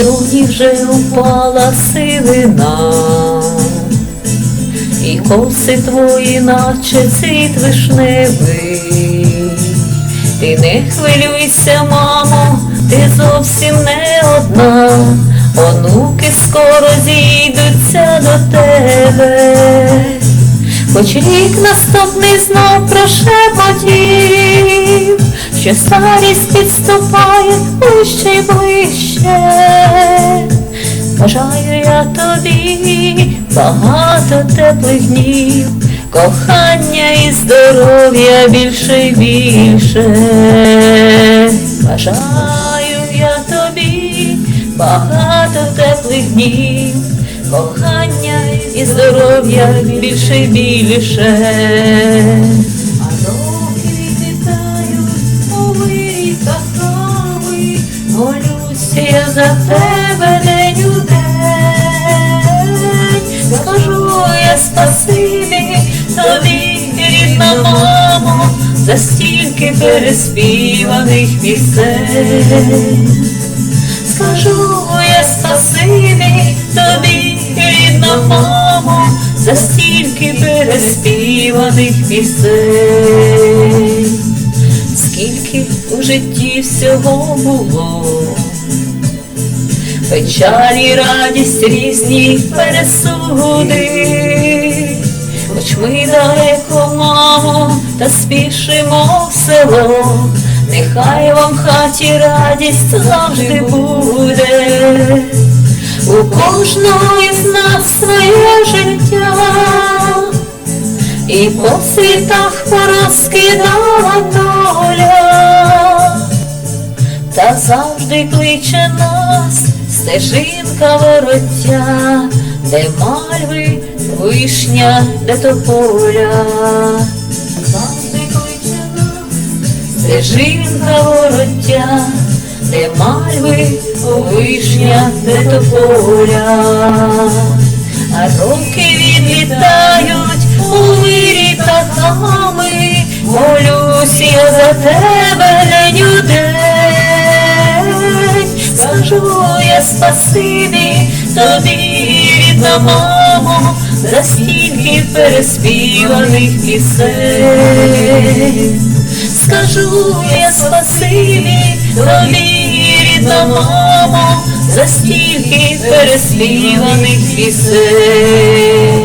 скроні вже упала сивина, і коси твої, наче цвіт вишневий. Ти не хвилюйся, мамо, ти зовсім не одна, онуки скоро зійдуться до тебе. Хоч рік наступний знов прошепотів, що старість підступає ближче й ближче. Бажаю я тобі багато теплих днів, кохання і здоров'я більше й більше. Бажаю я тобі багато теплих днів, кохання і здоров'я більше й більше. Молюся я за тебе день у день. Скажу я спасибі тобі, рідна мамо, за стільки переспіваних пісень. Скажу я спасибі тобі, рідна мамо, за стільки переспіваних пісень. Скільки у житті всього було, печалі, радість, різні пересуди. Хоч ми далеко, мамо, та спішимо в село, нехай вам в хаті радість завжди буде. У кожного із нас своє життя, і по світах порозкидала доля, та завжди кличе нас стежинка вороття, де мальви, вишня, де тополя. Стежинка вороття, де мальви, вишня, де тополя. А роки відлітають у вирі птахами, молюсь я за тебе у день. Я спасибі тобі, рідна за стільки переспіваних пісень. Скажу я спасибі тобі, рідному за стільки переспіваних пісень.